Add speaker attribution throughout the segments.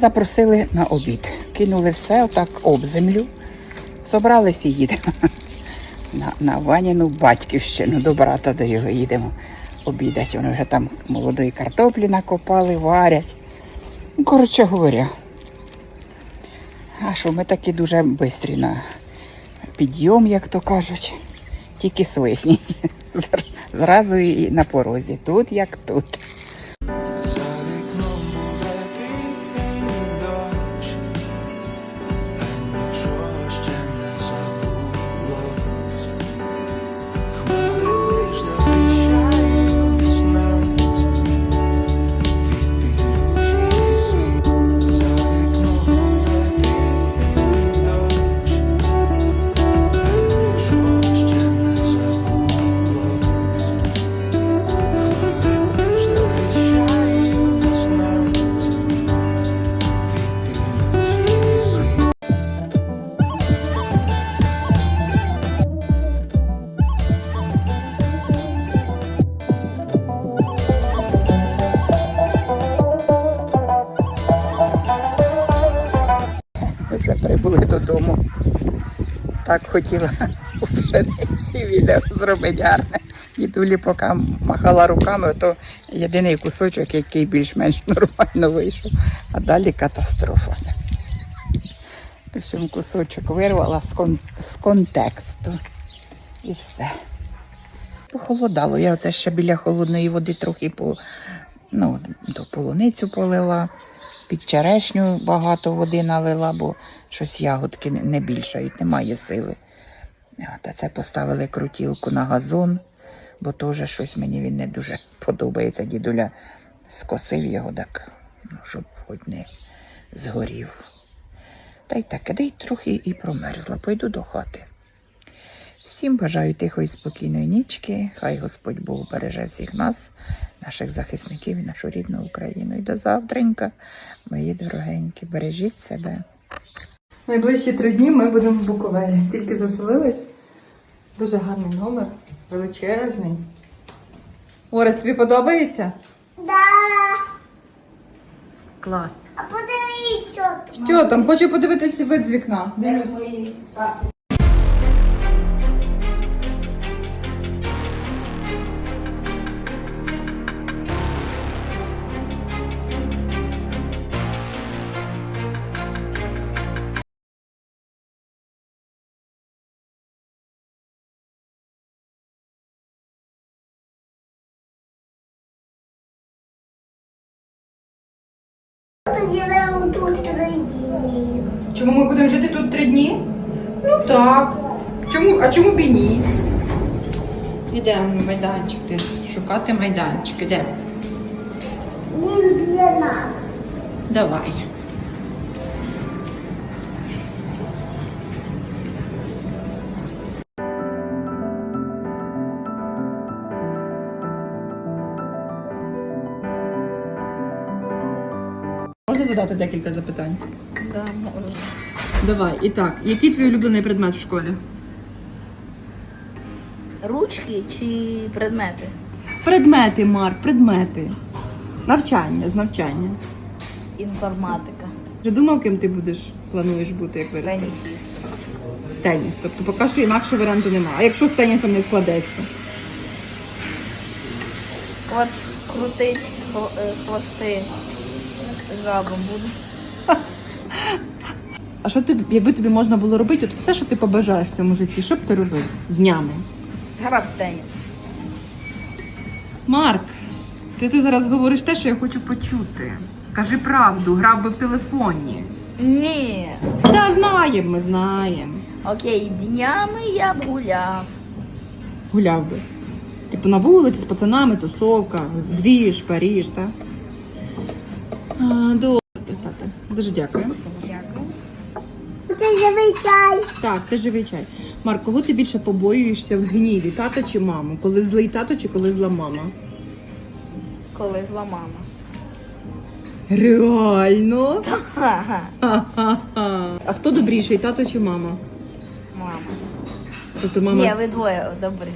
Speaker 1: запросили на обід. Кинули все отак об землю. Собрались і їдемо на, на Ваніну батьківщину. До брата до його їдемо обідати. Вони вже там молодої картоплі накопали, варять. Ну, коротше говоря. А що ми такі дуже бистрі на підйом, як то кажуть. Тільки свисні. Зразу і на порозі. Тут як тут. Вже прибули додому. Так хотіла у пшениці відео зробити гарне. Дідулі поки махала руками, то єдиний кусочок, який більш-менш нормально вийшов. А далі катастрофа. Общем, кусочок вирвала з, кон- з контексту. І все. Похолодало. Я оце ще біля холодної води трохи по, ну, до полуницю полила. Під черешню багато води налила, бо щось ягодки не- більшають, немає сили. От, а це поставили крутілку на газон, бо теж щось мені він не дуже подобається. Дідуля скосив його так, ну, щоб хоч не згорів. Та й таке, де трохи і промерзла. Пойду до хати. Всім бажаю тихої спокійної нічки. Хай Господь Бог береже всіх нас, наших захисників і нашу рідну Україну. І до завтренька, мої дорогенькі, бережіть себе.
Speaker 2: Найближчі три дні ми будемо в Буковелі. Тільки заселились. Дуже гарний номер, величезний. Орес, тобі подобається?
Speaker 3: Да.
Speaker 2: Клас.
Speaker 3: А подивись, що тут.
Speaker 2: Що там? Хочу подивитися вид з вікна. Дивлюсь.
Speaker 3: Живемо тут три дні.
Speaker 2: Чому ми будемо жити тут три дні? Ну так. Чому, а чому б і ні? Ідемо на майданчик. десь шукати майданчик. Іде.
Speaker 3: Він для нас.
Speaker 2: Давай. Можна задати декілька запитань?
Speaker 4: Да, можу.
Speaker 2: Давай. І так, який твій улюблений предмет в школі?
Speaker 4: Ручки чи предмети?
Speaker 2: Предмети, Марк, предмети. Навчання, з навчання.
Speaker 4: Інформатика.
Speaker 2: Вже думав, ким ти будеш, плануєш бути, як виростеш?
Speaker 4: Тенісіст.
Speaker 2: Теніс. Тобто поки що інакшого варіанту немає. А якщо з тенісом не складеться?
Speaker 4: От крутить е, хвости жабом буду.
Speaker 2: А що ти, якби тобі можна було робити, от все, що ти побажаєш в цьому житті, що б ти робив днями?
Speaker 4: Грав в теніс.
Speaker 2: Марк, ти, ти зараз говориш те, що я хочу почути. Кажи правду, грав би в телефоні.
Speaker 4: Ні.
Speaker 2: Та знаємо, ми знаємо.
Speaker 4: Окей, днями я б гуляв.
Speaker 2: Гуляв би. Типу на вулиці з пацанами, тусовка, двіж, Паріж, так? А, добре. Дуже дякую.
Speaker 4: Дякую.
Speaker 3: Це живий чай.
Speaker 2: Так, це живий чай. Марк, кого ти більше побоюєшся в гніві? Тата чи маму? Коли злий тато чи коли зла мама?
Speaker 4: Коли зла мама.
Speaker 2: Реально?
Speaker 4: Ха-ха.
Speaker 2: Ха-ха-ха. А хто добріший, тато чи мама?
Speaker 4: Мама.
Speaker 2: Тобто мама
Speaker 4: Ні, ви двоє добрі.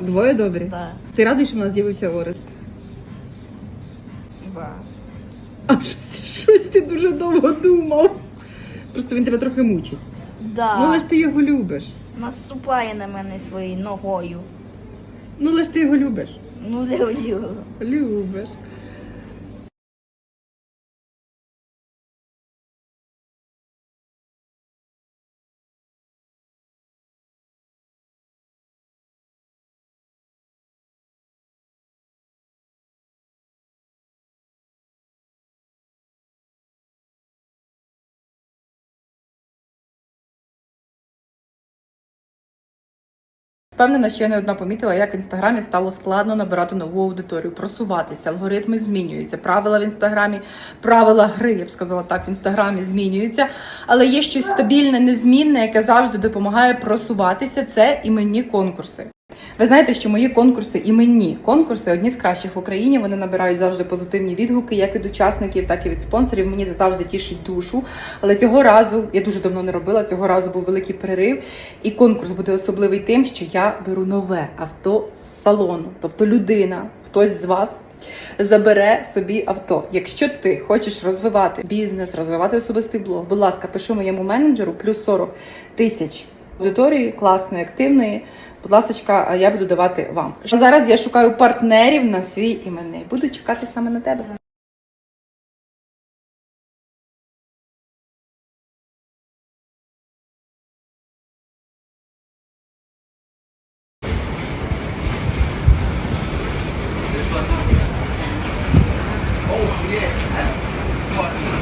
Speaker 2: двоє добрі?
Speaker 4: Да.
Speaker 2: Ти радий, що в нас з'явився Орест?
Speaker 4: Да.
Speaker 2: А? Щось ти дуже довго думав. Просто він тебе трохи мучить.
Speaker 4: Да.
Speaker 2: Ну, але ж ти його любиш.
Speaker 4: Наступає на мене своєю ногою.
Speaker 2: Ну, але ж ти його любиш.
Speaker 4: Ну, люблю.
Speaker 2: Любиш. Впевнена, що я не одна помітила, як в інстаграмі стало складно набирати нову аудиторію, просуватися, алгоритми змінюються, правила в інстаграмі, правила гри, я б сказала так, в інстаграмі змінюються. Але є щось стабільне, незмінне, яке завжди допомагає просуватися. Це іменні конкурси. Ви знаєте, що мої конкурси іменні конкурси одні з кращих в Україні. Вони набирають завжди позитивні відгуки, як від учасників, так і від спонсорів. Мені це завжди тішить душу. Але цього разу я дуже давно не робила. Цього разу був великий перерив, і конкурс буде особливий тим, що я беру нове авто з салону. Тобто людина, хтось з вас. Забере собі авто. Якщо ти хочеш розвивати бізнес, розвивати особистий блог, будь ласка, пиши моєму менеджеру плюс 40 тисяч аудиторії, класної, активної. Будь ласка, я буду давати вам. Зараз я шукаю партнерів на свій іменний. Буду чекати саме на тебе. Oh, yeah.